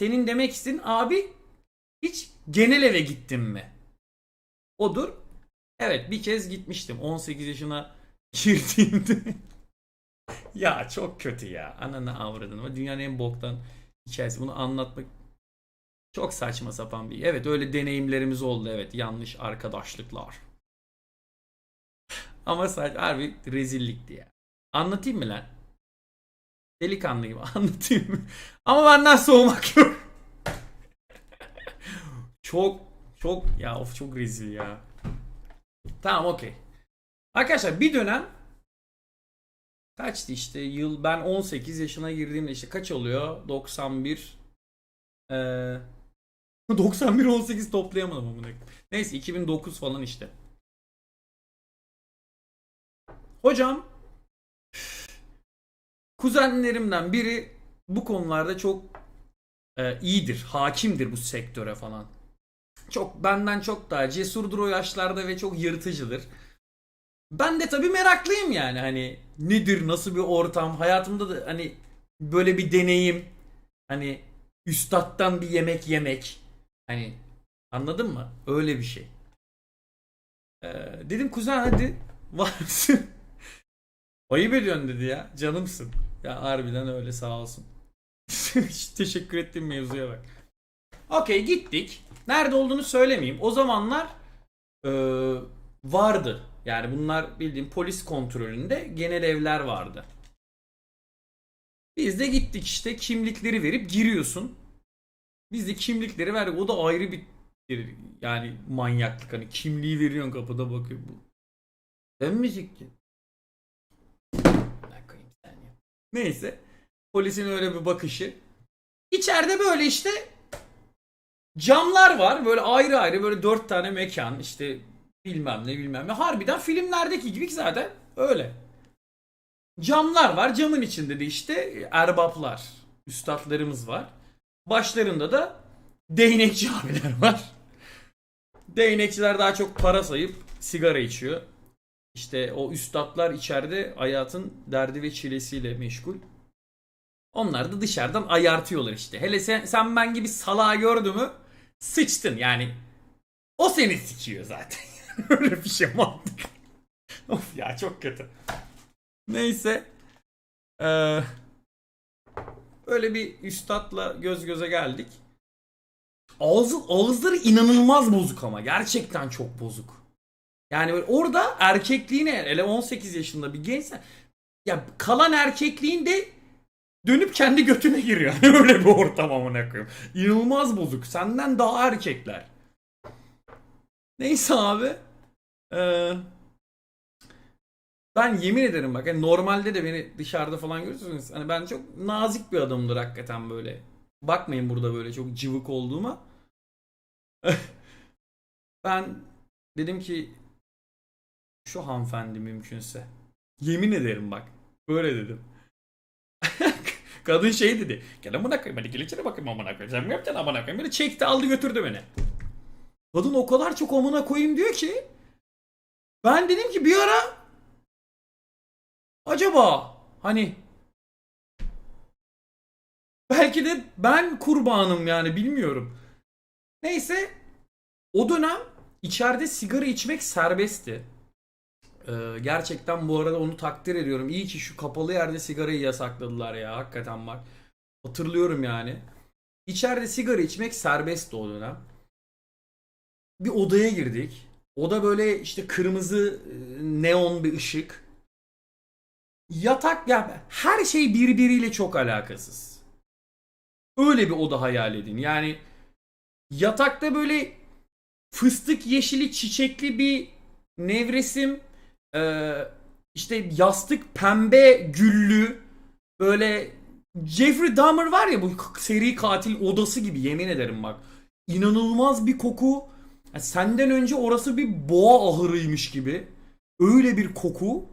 senin demek istediğin abi hiç genel eve gittin mi? Odur. Evet bir kez gitmiştim 18 yaşına girdiğimde. ya çok kötü ya. Ananı avradın dünyanın en boktan hikayesi. Bunu anlatmak çok saçma sapan bir. Evet öyle deneyimlerimiz oldu evet yanlış arkadaşlıklar. Ama sadece harbi rezillikti ya. Anlatayım mı lan? Delikanlı anlatayım? Ama benden soğumak yok. çok çok ya of çok rezil ya. Tamam okey. Arkadaşlar bir dönem kaçtı işte yıl ben 18 yaşına girdiğimde işte kaç oluyor? 91 eee 91 18 toplayamadım amına. Neyse 2009 falan işte. Hocam kuzenlerimden biri bu konularda çok e, iyidir, hakimdir bu sektöre falan. Çok benden çok daha cesurdur o yaşlarda ve çok yırtıcıdır. Ben de tabii meraklıyım yani hani nedir, nasıl bir ortam, hayatımda da hani böyle bir deneyim, hani üstattan bir yemek yemek, hani anladın mı? Öyle bir şey. Ee, dedim kuzen hadi varsın. Ayıp ediyorsun dedi ya. Canımsın. Ya harbiden öyle sağ olsun. Hiç teşekkür ettiğim mevzuya bak. Okey gittik. Nerede olduğunu söylemeyeyim. O zamanlar eee, vardı. Yani bunlar bildiğim polis kontrolünde genel evler vardı. Biz de gittik işte kimlikleri verip giriyorsun. Biz de kimlikleri verdik. O da ayrı bir yani manyaklık. Hani kimliği veriyorsun kapıda bakıyor. Bu. Sen mi siktin? Ben koyayım sen ya. Neyse. Polisin öyle bir bakışı. İçeride böyle işte camlar var. Böyle ayrı ayrı böyle dört tane mekan işte bilmem ne bilmem ne. Harbiden filmlerdeki gibi ki zaten öyle. Camlar var. Camın içinde de işte erbaplar, üstadlarımız var. Başlarında da değnekçi abiler var. Değnekçiler daha çok para sayıp sigara içiyor. İşte o üstadlar içeride hayatın derdi ve çilesiyle meşgul. Onlar da dışarıdan ayartıyorlar işte. Hele sen, sen ben gibi salağı gördü mü sıçtın yani. O seni sikiyor zaten. Öyle bir şey mantık. of ya çok kötü. Neyse. Ee, öyle bir üstadla göz göze geldik. Ağzı, ağızları inanılmaz bozuk ama. Gerçekten çok bozuk. Yani böyle orada erkekliğine hele 18 yaşında bir gençsen ya kalan erkekliğin de dönüp kendi götüne giriyor. Yani öyle bir ortam amına koyayım. İnanılmaz bozuk. Senden daha erkekler. Neyse abi. Ee, ben yemin ederim bak hani normalde de beni dışarıda falan görürsünüz. Hani ben çok nazik bir adamdır hakikaten böyle. Bakmayın burada böyle çok cıvık olduğuma. ben dedim ki şu hanımefendi mümkünse. Yemin ederim bak. Böyle dedim. Kadın şey dedi. Gel amına koyayım hadi gel içeri bakayım amına koyayım. Sen mi yapacaksın amına koyayım? Beni çekti aldı götürdü beni. Kadın o kadar çok amına koyayım diyor ki. Ben dedim ki bir ara acaba hani belki de ben kurbanım yani bilmiyorum. Neyse o dönem içeride sigara içmek serbestti. Ee, gerçekten bu arada onu takdir ediyorum. İyi ki şu kapalı yerde sigarayı yasakladılar ya. Hakikaten bak. Hatırlıyorum yani. İçeride sigara içmek serbestti o dönem. Bir odaya girdik. Oda böyle işte kırmızı e, neon bir ışık. Yatak ya her şey birbiriyle çok alakasız. Öyle bir oda hayal edin. Yani yatakta böyle fıstık yeşili çiçekli bir nevresim ee, işte yastık pembe güllü böyle Jeffrey Dahmer var ya bu seri katil odası gibi yemin ederim bak. İnanılmaz bir koku. Ya senden önce orası bir boğa ahırıymış gibi. Öyle bir koku.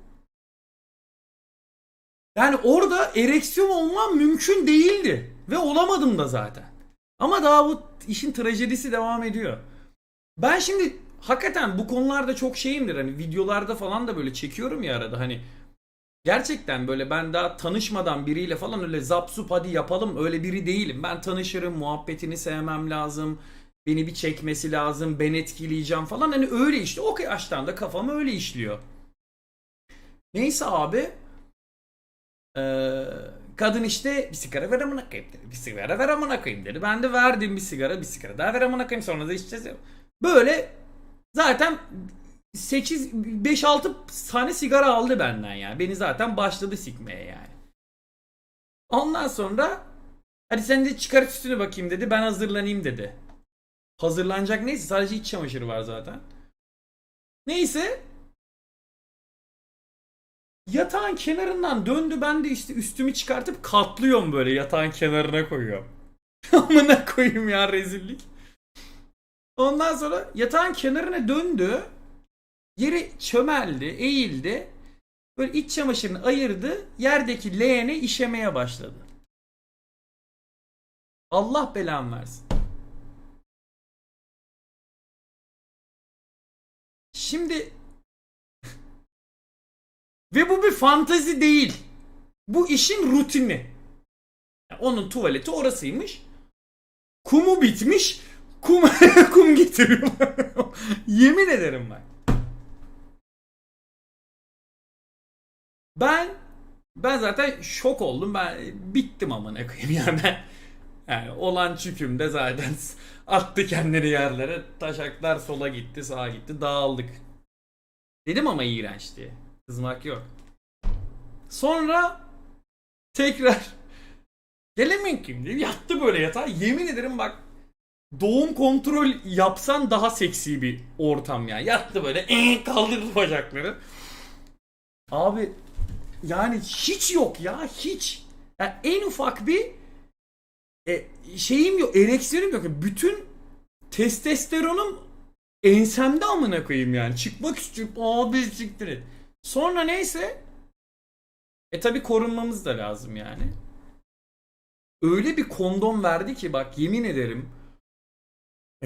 Yani orada ereksiyon olmam mümkün değildi. Ve olamadım da zaten. Ama daha bu işin trajedisi devam ediyor. Ben şimdi hakikaten bu konularda çok şeyimdir. Hani videolarda falan da böyle çekiyorum ya arada hani Gerçekten böyle ben daha tanışmadan biriyle falan öyle zap sup hadi yapalım öyle biri değilim. Ben tanışırım, muhabbetini sevmem lazım. Beni bir çekmesi lazım, ben etkileyeceğim falan. Hani öyle işte o yaştan da kafam öyle işliyor. Neyse abi. Ee, kadın işte bir sigara ver amına koyayım dedi. Bir sigara ver amına koyayım dedi. Ben de verdim bir sigara, bir sigara daha ver amına koyayım. Sonra da işte böyle zaten 8 5 6 tane sigara aldı benden yani. Beni zaten başladı sikmeye yani. Ondan sonra hadi sen de çıkar üstüne bakayım dedi. Ben hazırlanayım dedi. Hazırlanacak neyse sadece iç çamaşırı var zaten. Neyse Yatağın kenarından döndü ben de işte üstümü çıkartıp katlıyorum böyle yatağın kenarına koyuyorum. Amına koyayım ya rezillik. Ondan sonra yatağın kenarına döndü. Yeri çömeldi, eğildi. Böyle iç çamaşırını ayırdı. Yerdeki leğene işemeye başladı. Allah belamı versin. Şimdi ve bu bir fantazi değil. Bu işin rutini. Yani onun tuvaleti orasıymış. Kumu bitmiş. Kum, kum getiriyor. Yemin ederim bak. Ben ben zaten şok oldum. Ben bittim amına koyayım yani ben. Yani olan çüküm de zaten attı kendini yerlere. Taşaklar sola gitti, sağa gitti. Dağıldık. Dedim ama iğrenç diye. Kızmak yok. Sonra tekrar gelemeyin kim diye yattı böyle yatağa. Yemin ederim bak doğum kontrol yapsan daha seksi bir ortam ya. Yattı böyle ee, kaldırdı bacakları. Abi yani hiç yok ya hiç. Yani en ufak bir e, şeyim yok, ereksiyonum yok. Bütün testosteronum ensemde amına koyayım yani. Çıkmak istiyorum. Abi siktir et. Sonra neyse e tabi korunmamız da lazım yani. Öyle bir kondom verdi ki bak yemin ederim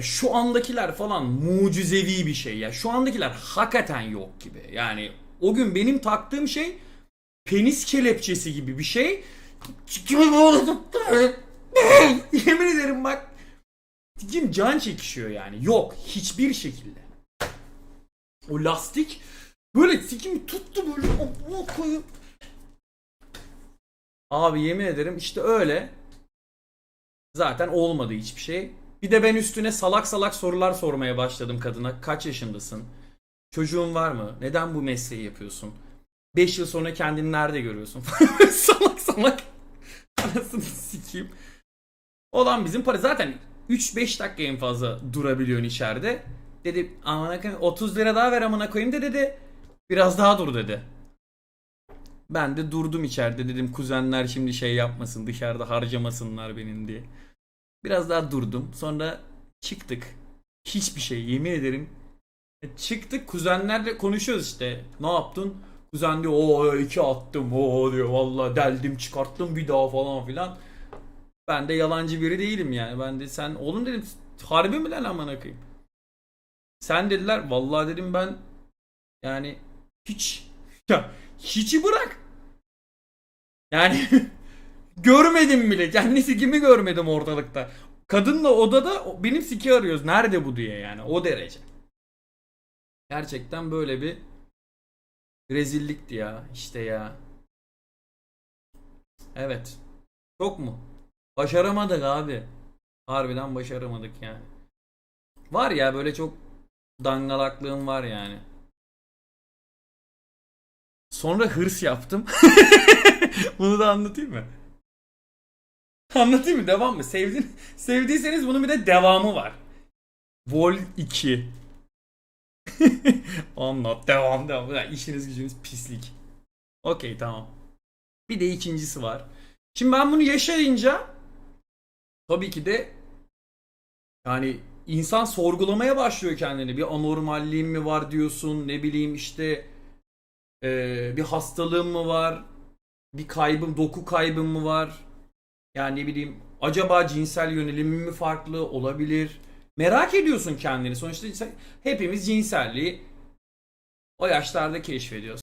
şu andakiler falan mucizevi bir şey ya. Şu andakiler hakikaten yok gibi. Yani o gün benim taktığım şey penis kelepçesi gibi bir şey. yemin ederim bak Sikim can çekişiyor yani. Yok hiçbir şekilde. O lastik böyle sikimi tuttu böyle. Abi yemin ederim işte öyle. Zaten olmadı hiçbir şey. Bir de ben üstüne salak salak sorular sormaya başladım kadına. Kaç yaşındasın? Çocuğun var mı? Neden bu mesleği yapıyorsun? 5 yıl sonra kendini nerede görüyorsun? salak salak. Anasını sikeyim. Olan bizim para. Zaten 3-5 dakika en fazla durabiliyorsun içeride. Dedi amına koyayım 30 lira daha ver amına koyayım de dedi. Biraz daha dur dedi. Ben de durdum içeride dedim kuzenler şimdi şey yapmasın dışarıda harcamasınlar benim diye. Biraz daha durdum. Sonra çıktık. Hiçbir şey yemin ederim. E, Çıktık kuzenlerle konuşuyoruz işte. Ne yaptın? Kuzen diyor o iki attım o diyor valla deldim çıkarttım bir daha falan filan. Ben de yalancı biri değilim yani. Ben de sen oğlum dedim harbi mi lan amına koyayım? Sen dediler vallahi dedim ben yani hiç ya hiçi bırak. Yani görmedim bile. Kendisi kimi görmedim ortalıkta. Kadınla odada benim siki arıyoruz. Nerede bu diye yani o derece. Gerçekten böyle bir rezillikti ya işte ya. Evet. Çok mu? Başaramadık abi. Harbiden başaramadık yani. Var ya böyle çok dangalaklığım var yani. Sonra hırs yaptım. Bunu da anlatayım mı? Anlatayım mı? Devam mı? Sevdin, sevdiyseniz bunun bir de devamı var. Vol 2. Anlat. Devam devam. Ya, işiniz gücünüz pislik. Okey tamam. Bir de ikincisi var. Şimdi ben bunu yaşayınca tabii ki de yani insan sorgulamaya başlıyor kendini. Bir anormalliğim mi var diyorsun. Ne bileyim işte ee, bir hastalığım mı var? Bir kaybım, doku kaybım mı var? Yani ne bileyim acaba cinsel yönelimim mi farklı olabilir? Merak ediyorsun kendini. Sonuçta hepimiz cinselliği o yaşlarda keşfediyoruz.